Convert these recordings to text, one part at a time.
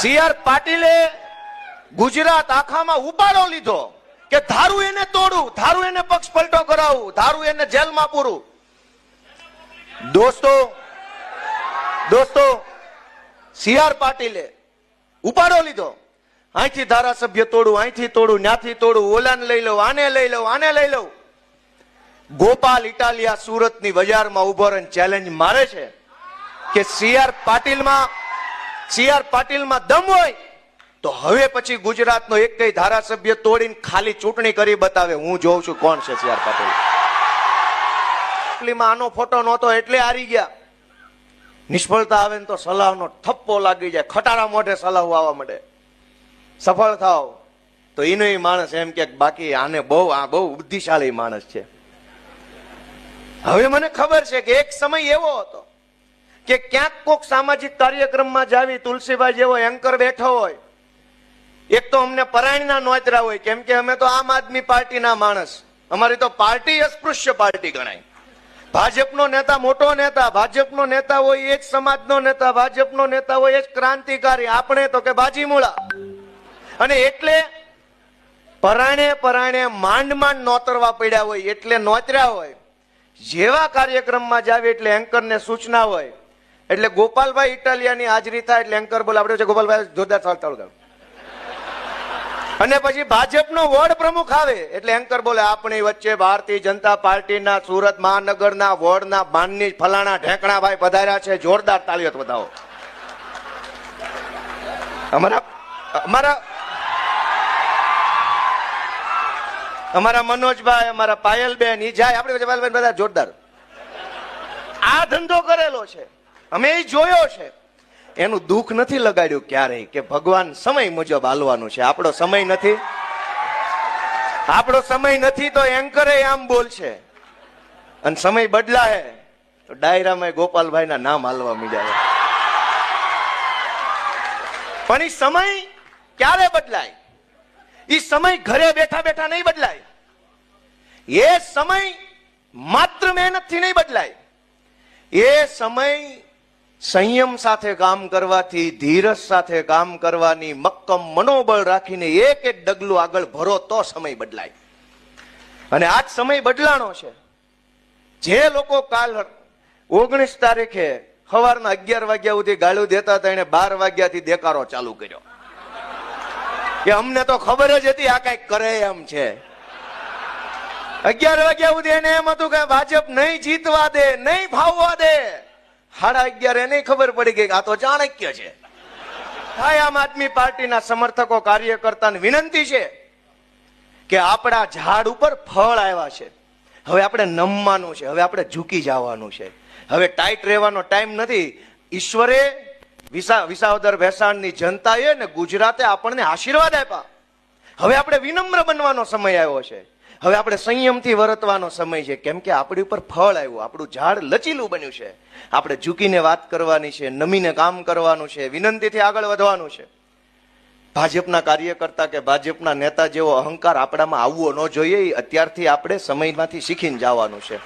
C R પાટીલે ગુજરાત આખામાં ઉપાડો લીધો કે ધારું એને તોડું, ધારું એને પક્ષ પલટો કરાવું, ધારું એને જેલમાં પૂરું. દોસ્તો દોસ્તો, સી આર પાટીલે ઉપાડો લીધો. અહીંથી ધારાસભ્ય તોડું, અહીંથી તોડું, ન્યાથી તોડું, ઓલાને લઈ લઉં, આને લઈ લઉં, આને લઈ લઉં. ગોપાલ ઇટાલિયા સુરતની બજારમાં ઊભો રહીને ચેલેન્જ મારે છે કે સી આર પાટીલમાં સી આર પાટીલમાં દમ હોય, તો હવે પછી ગુજરાતનો એક કઈ ધારાસભ્ય તોડીને ખાલી ચૂંટણી કરી બતાવે. હું જોઉં છું કોણ છે સી આર પાટીલ. ચૂંટણીમાં આનો ફોટો નહોતો, એટલે હારી ગયા. નિષ્ફળતા આવે ને તો સલાહનો થપ્પો લાગી જાય. ખટારા મોઢે સલાહ આવવા માંડે. સફળ થાવ તો એનો માણસ એમ કે બાકી આને બહુ, આ બહુ બુદ્ધિશાળી માણસ છે. હવે મને ખબર છે કે એક સમય એવો હતો કે ક્યાંક કોક સામાજિક કાર્યક્રમમાં જાવી તુલસીભાઈ જેવો એન્કર બેઠો હોય. એક તો અમને પરાયણના નોતરા હોય, કેમ કે અમે તો આમ આદમી પાર્ટીના માણસ. અમારી તો પાર્ટી અસ્પૃશ્ય પાર્ટી ગણાય. ભાજપનો નેતા મોટો નેતા, ભાજપનો નેતા હોય એ જ સમાજનો નેતા, ભાજપનો નેતા હોય એ જ ક્રાંતિકારી, આપણે તો કે બાજીમૂળા. અને એટલે પરાણે પરાણે માંડ માંડ નોતરવા પડ્યા હોય, એટલે નોતર્યા હોય. જેવા કાર્યક્રમમાં જાવે એટલે એન્કરને સૂચના હોય એટલે ગોપાલભાઈ ઇટાલિયાની હાજરી થાય એટલે એન્કર બોલે આપણે છે ગોપાલભાઈ, જોરદાર ચાલ ચાલુ કરો. અને પછી ભાજપનો વોર્ડ પ્રમુખ આવે એટલે એન્કર બોલે, આપણી વચ્ચે ભારતીય જનતા પાર્ટીના, સુરત મહાનગરના વોર્ડના બાનની ફલાણા ઢેંકણાભાઈ પધાર્યા છે. જોરદાર તાળીઓ બતાવો અમારા અમારા અમારા મનોજભાઈ, અમારા પાયલબેન, ઈ જાય. આપણે પાયલબેન બધા જોરદાર. આ ધંધો કરેલો છે. અમે એ જોયો છે. એનું દુઃખ નથી લગાડ્યું ક્યારેય કે ભગવાન સમય મુજબ હાલવાનું છે. આપણો સમય નથી. આપણો સમય નથી તો એન્કરે આમ બોલશે. અને સમય બદલાય તો ડાયરામાં ગોપાલભાઈ ના નામ હાલવા મીડ્યા પણ એ સમય ક્યારે બદલાય? એ સમય ઘરે બેઠા બેઠા નહીં બદલાય. એ સમય માત્ર મહેનતથી નહીં બદલાય. એ સમય સંયમ સાથે કામ કરવાથી, ધીરજ સાથે કામ કરવાની મક્કમ મનોબળ રાખીને એક એક ડગલું આગળ ભરો તો સમય બદલાય. અને આજ સમય બદલાણો છે. જે લોકો કાલ ઓગણીસ તારીખે સવારના અગિયાર વાગ્યા સુધી ગાળું દેતા હતા એને બાર વાગ્યાથી દેકારો ચાલુ કર્યો. કે અમને તો ખબર જ હતી આ કંઈક કરે એમ છે. અગિયાર વાગ્યા સુધી એને એમ હતું કે ભાજપ નહીં જીતવા દે, નહીં ફાવવા દે. સાડા અગિયાર એને ખબર પડી ગઈ આ તો ચાણક્ય છે. થાય આમ આદમી પાર્ટીના સમર્થકો, કાર્યકર્તાને વિનંતી છે કે આપણા ઝાડ ઉપર ફળ આવ્યા છે. હવે આપણે નમવાનું છે, હવે આપણે ઝૂકી જવાનું છે. હવે ટાઈટ રહેવાનો ટાઈમ નથી. ઈશ્વરે વિસા વિસાવદર ભેસાણની જનતાએ ને ગુજરાતે આપણને આશીર્વાદ આપ્યા. હવે આપણે વિનમ્ર બનવાનો સમય આવ્યો છે. હવે આપણે સંયમથી વર્તવાનો સમય છે. કેમ કે આપણી ઉપર ફળ આવ્યું, આપણું ઝાડ લચીલું બન્યું છે. આપણે ઝૂકીને વાત કરવાની છે, નમીને કામ કરવાનું છે, વિનંતીથી આગળ વધવાનું છે. ભાજપના કાર્યકર્તા કે ભાજપના નેતા જેવો અહંકાર આપણામાં આવવો ન જોઈએ અત્યારથી આપણે સમયમાંથી શીખીને જવાનું છે.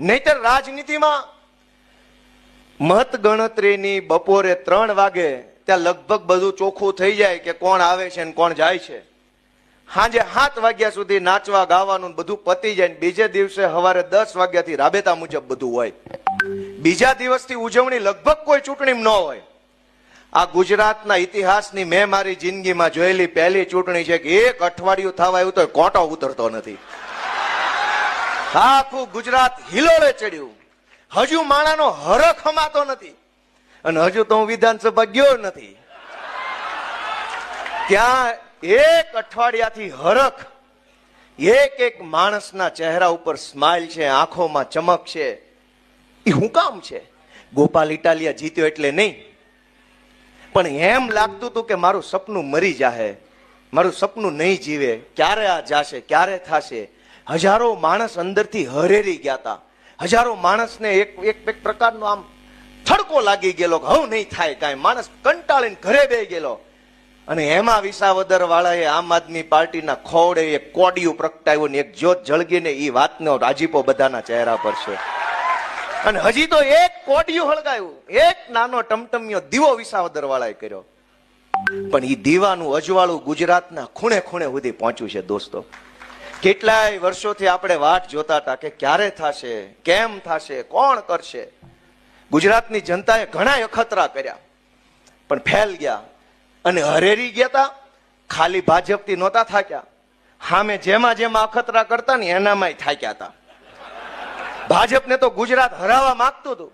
નહીતર રાજનીતિમાં મત ગણતરીની બપોરે ત્રણ વાગે ત્યાં લગભગ બધું ચોખ્ખું થઈ જાય કે કોણ આવે છે ને કોણ જાય છે. સાંજે સાત વાગ્યા સુધી નાચવા ગાવાનું બધું પતી જાય બીજે દિવસે સવારે દસ વાગ્યાથી રાબેતા મુજબ બધું હોય. બીજા દિવસથી ઉજવણી લગભગ કોઈ ચૂંટણી ન હોય. આ ગુજરાતના ઇતિહાસની મેં મારી જિંદગીમાં જોયેલી પહેલી ચૂંટણી છે કે એક અઠવાડિયું થવા આવ્યું તો કોટો ઉતરતો નથી. આખું ગુજરાત હિલોળે ચડ્યું. હજુ માણાનો હરખ હમાતો નથી. અને હજુ તો હું વિધાનસભા ગયો નથી. ત્યાં એક અઠવાડિયાથી હરખ. એક એક માણસના ચહેરા ઉપર સ્માઇલ છે, આંખોમાં ચમક છે. એ હું કામ છે? ગોપાલ ઇટાલિયા જીત્યો એટલે નહીં. પણ એમ લાગતું હતું કે મારું સપનું મરી જાહે. મારું સપનું નહીં જીવે. ક્યારે આ જાશે? ક્યારે થશે? હજારો માણસ અંદરથી હરેરી ગયા હતા હજારો માણસને એક એક પ્રકારનો આમ થડકો લાગી ગયેલો હવે નહીં થાય કાંઈ. માણસ કંટાળીને ઘરે બે ગયેલો. અને એમાં વિસાવદર વાળાએ આમ આદમી પાર્ટીના ખોડે એક કોડિયું પ્રગટાવ્યું ને એક જ્યોત જળગીને એ વાતનો રાજીપો બધાના ચહેરા પર છે. અને હજી તો એક કોડિયું હળગાયું. એક નાનો ટમટમિયો દીવો વિસાવદર વાળાએ કર્યો. પણ એ દીવાનું અજવાળું ગુજરાતના ખૂણે ખૂણે સુધી પહોંચ્યું છે દોસ્તો. કેટલાય વર્ષોથી આપણે વાટ જોતા હતા કે ક્યારે થશે, કેમ થશે, કોણ કરશે? ગુજરાતની જનતાએ ઘણા અખતરા કર્યા. પણ ફેલ ગયા અને હરેરી ગયા તા ખાલી ભાજપથી નહોતા થાક્યા. સામે જેમાં જેમાં અખતરા કરતા ને એનામાંય થાક્યા હતા ભાજપને તો ગુજરાત હરાવવા માંગતું હતું.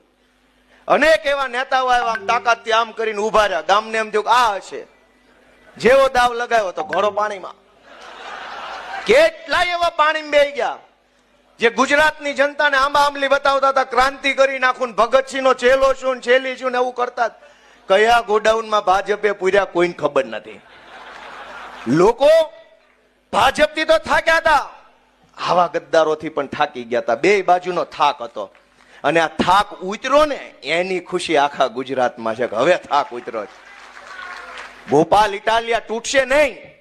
અનેક એવા નેતાઓ આવ્યા તાકાતથી આમ કરીને ઊભા રહ્યા. ગામને એમ થયું આ હશે. જેવો દાવ લગાવ્યો તો ઘોડો પાણીમાં. કેટલાય એવા પાણી બે ગયા. જે ગુજરાતની જનતાને આંબા આંબલી બતાવતા હતા, ક્રાંતિ કરી નાખું ભગતસિંહનો ચેલો શું છેલી શું ને એવું કરતા. કયા ગોડાઉનમાં ભાજપે પૂર્યા કોઈને ખબર નથી. લોકો ભાજપથી તો થાક્યા હતા. આવા ગદ્દારોથી પણ થાકી ગયા હતા. બે બાજુનો થાક હતો. અને આ થાક ઉતર્યો ને, એની ખુશી આખા ગુજરાતમાં છે કે હવે થાક ઉતર્યો છે. ગોપાલ ઇટાલિયા તૂટશે નહીં.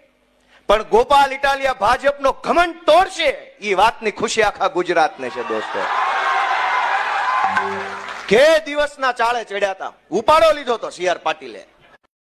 પણ ગોપાલ ઇટાલિયા ભાજપનો ઘમંડ તોડશે. એ વાતની ખુશી આખા ગુજરાતને છે, દોસ્તો. કે દિવસના ચાળે ચડ્યા હતા ઉપાડો લીધો તો સી આર પાટીલે.